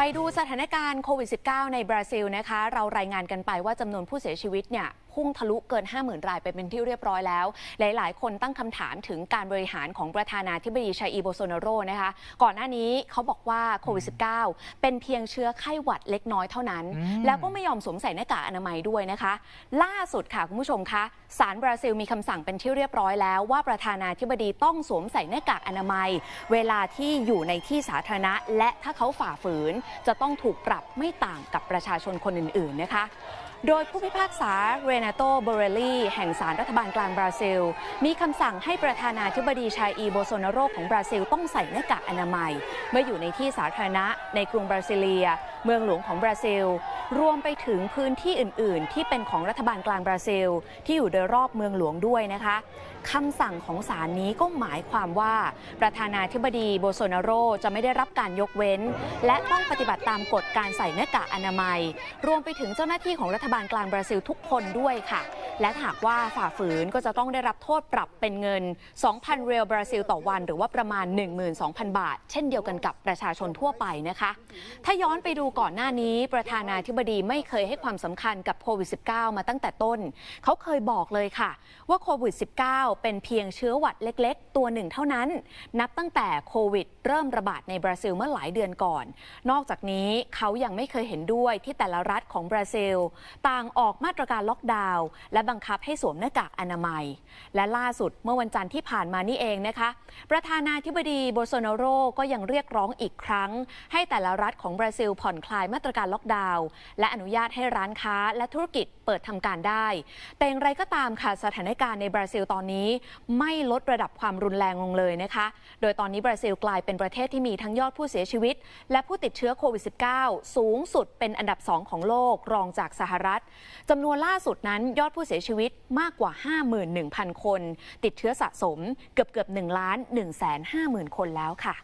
ไปดูสถานการณ์โควิด -19 ในบราซิลนะคะ เรารายงานกันไปว่าจำนวนผู้เสียชีวิตเนี่ย พุ่งทะลุเกิน 50,000 รายไปเป็นที่เรียบร้อยแล้ว หลาย ๆ คนตั้งคำถามถึงการบริหารของประธานาธิบดีชาอีโบโซนาโรนะคะ ก่อนหน้านี้เขาบอกว่าโควิด -19 เป็นเพียงเชื้อไข้หวัดเล็กน้อยเท่านั้นอืมแล้วก็ไม่ยอมสวมใส่หน้ากากอนามัยด้วยนะคะ ล่าสุดค่ะคุณผู้ชมคะศาลบราซิลมีคำสั่งเป็นที่เรียบร้อยแล้ว ว่าประธานาธิบดีต้องสวมใส่หน้ากากอนามัย เวลาที่อยู่ในที่สาธารณะ และถ้าเขาฝ่าฝืน จะต้องถูกปรับไม่ต่างกับประชาชนคนอื่น ๆ นะคะ โดยผู้พิพากษาเรนาโตโบเรลลีแห่งศาลรัฐบาลกลางบราซิล มีคำสั่งให้ประธานาธิบดีชาอีโบโซนาโรของบราซิลต้องใส่หน้ากากอนามัย เมื่ออยู่ในที่สาธารณะในกรุงบราซิเลีย เมืองหลวงของบราซิล รวมไปถึงพื้นที่อื่น ๆ ที่เป็นของรัฐบาลกลางบราซิล ที่อยู่โดยรอบเมืองหลวงด้วยนะคะคำสั่งของศาลนี้ก็หมายความว่า ประธานาธิบดีโบโซนาโรจะไม่ได้รับการยกเว้น และต้องปฏิบัติตามกฎการใส่หน้ากากอนามัย รวมไปถึงเจ้าหน้าที่ของรัฐบาลกลางบราซิลทุกคนด้วยค่ะ และหากว่าฝ่าฝืนก็จะต้องได้รับโทษปรับเป็นเงิน 2,000 เรียลบราซิลต่อวัน หรือว่าประมาณ 12,000 บาท เช่นเดียวกันกับประชาชนทั่วไปนะคะ ถ้าย้อนไปดูก่อนหน้านี้ ประธานาธิบดีไม่เคยให้ความสำคัญกับโควิด -19 มาตั้งแต่ต้น เขาเคยบอกเลยค่ะ ว่าโควิด -19 เป็นเพียงเชื้อหวัดเล็ก ๆ ตัวหนึ่งเท่านั้น นับตั้งแต่โควิด เริ่มระบาดในบราซิลเมื่อหลายเดือนก่อน นอกจากนี้เขายังไม่เคยเห็นด้วยที่แต่ละรัฐของบราซิล ต่างออกมาตรการล็อกดาวน์และบังคับให้สวมหน้ากากอนามัย และล่าสุดเมื่อวันจันทร์ที่ผ่านมานี่เองนะคะ ประธานาธิบดีโบโซนโรก็ยังเรียกร้องอีกครั้ง ให้แต่ละรัฐของบราซิลผ่อนคลายมาตรการล็อกดาวน์และอนุญาตให้ร้านค้าและธุรกิจเปิดทำการได้ แต่อย่างไรก็ตามค่ะสถานการณ์ในบราซิลตอนนี้ไม่ลดระดับความรุนแรงลงเลยนะคะ โดยตอนนี้บราซิลกลายเป็นประเทศที่มีทั้งยอดผู้เสียชีวิต และผู้ติดเชื้อโควิด -19 สูงสุดเป็นอันดับ 2 ของโลกรองจากสหรัฐจำนวนล่าสุดนั้นยอดผู้เสียสียชีวิตมากกว่า 51,000 คน ติดเชื้อสะสมเกือบเกือบ1ล้าน1 5 0 0 0 0 คนแล้วค่ะ